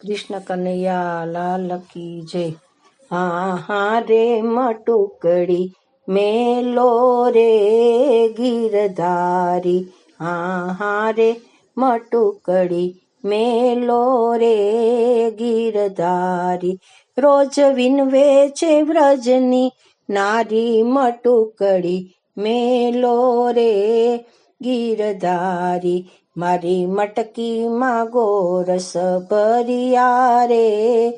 કૃષ્ણ કનૈયા, લાલ કી જય. હા રે મટુકડી, મેલો રે ગીરધારી. હા હા રે મટુકડી, મેલો રે ગીરધારી. રોજ વિનવે છે વ્રજની નારી મટુકડી, મેલો રે ગીરધારી, મારી મટકીમાં ગોરસ રે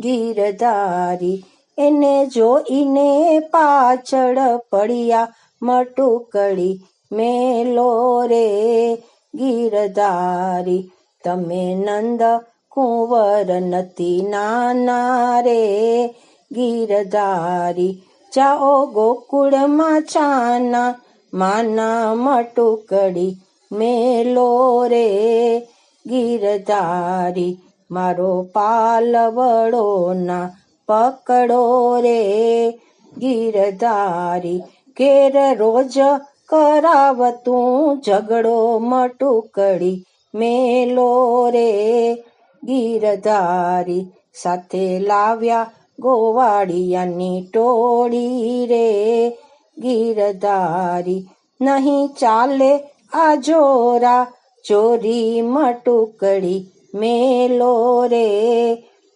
ગીરધારી, એને જોઈને પાછળ પડ્યા મટુકડી મેલો રે. ગીરધારી, તમે નંદ કુંવર નથી નાના રે. ગીરધારી, જાઓ ગોકુળમાં છાના માના મટુકડી મેલો રે ગીરધારી મારો પાલવડો ના પકડો રે. ગીરધારી કેર રોજ કરાવતું ઝઘડો મટુકડી મેલો રે. ગીરધારી સાથે લાવ્યા ગોવાળિયાની ટોળી રે. ગીરધારી નહીં ચાલે આ જોરા. ચોરી મટુકડી મેલો રે.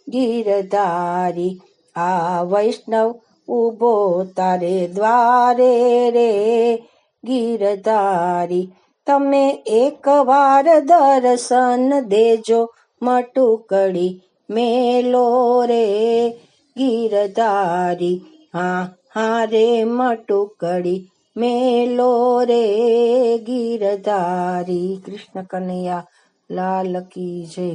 ગીરધારી આ વૈષ્ણવ ઊભો તારે દ્વારે રે. ગીરધારી તમે એક વાર દર્શન દેજો મટુકડી મેલો રે. ગીરધારી હા હા રે મટુકડી મેલો રે ગીરધારી. કૃષ્ણ કનૈયા લાલ કી જય.